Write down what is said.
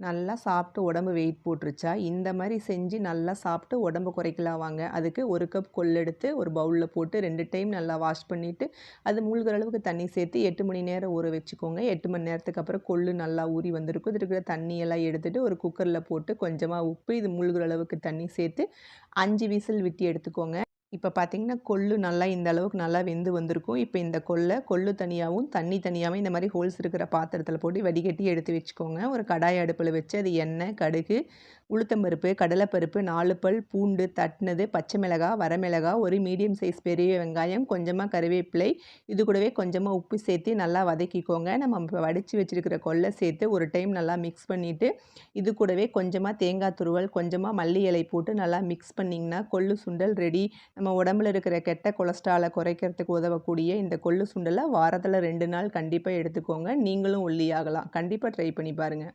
நல்லா சாப்பிட்டு உடம்பு வெயிட் போட்டுருச்சா? இந்த மாதிரி செஞ்சு நல்லா சாப்பிட்டு உடம்பு குறைக்கலாம் வாங்க அதுக்கு ஒரு கப் கொள்ளெடுத்து ஒரு பவுலில் போட்டு ரெண்டு டைம் நல்லா வாஷ் பண்ணிவிட்டு அது மூழ்கிற அளவுக்கு தண்ணி சேர்த்து எட்டு மணி நேரம் ஊற வச்சுக்கோங்க. எட்டு மணி நேரத்துக்கு அப்புறம் கொள்ளு நல்லா ஊறி வந்திருக்கும். இது இருக்கிற தண்ணியெல்லாம் எடுத்துகிட்டு ஒரு குக்கரில் போட்டு கொஞ்சமாக உப்பு இது மூழ்கிற அளவுக்கு தண்ணி சேர்த்து அஞ்சு விசில் விட்டு எடுத்துக்கோங்க. இப்போ பார்த்தீங்கன்னா கொள்ளு நல்லா இந்த அளவுக்கு நல்லா வெந்து வந்திருக்கும். இப்போ இந்த கொல்லை கொள்ளு தனியாகவும் தண்ணி தனியாகவும் இந்த மாதிரி ஹோல்ஸ் இருக்கிற பாத்திரத்தில் போட்டு வடிகட்டி எடுத்து வச்சுக்கோங்க. ஒரு கடாய் அடுப்பில் வச்சு அது எண்ணெய் கடுகு உளுத்தம்பருப்பு கடலைப்பருப்பு நாலு பல் பூண்டு தட்டினது பச்சை மிளகா வரமிளகா ஒரு மீடியம் சைஸ் பெரிய வெங்காயம் கொஞ்சமாக கருவேப்பிலை இது கூடவே கொஞ்சமாக உப்பு சேர்த்து நல்லா வதக்கிக்கோங்க. நம்ம இப்போ வடித்து வச்சுருக்கிற கொல்லை சேர்த்து ஒரு டைம் நல்லா மிக்ஸ் பண்ணிவிட்டு இது கூடவே கொஞ்சமாக தேங்காய் துருவல் கொஞ்சமாக மல்லி இலை போட்டு நல்லா மிக்ஸ் பண்ணிங்கன்னா கொள்ளு சுண்டல் ரெடி நம்ம உடம்புல இருக்கிற கெட்ட கொலஸ்ட்ராலை குறைக்கிறதுக்கு உதவக்கூடிய இந்த கொள்ளு சுண்டலை வாரத்தில் ரெண்டு நாள் கண்டிப்பாக எடுத்துக்கோங்க. நீங்களும் ஒல்லியாகலாம். கண்டிப்பாக ட்ரை பண்ணி பாருங்கள்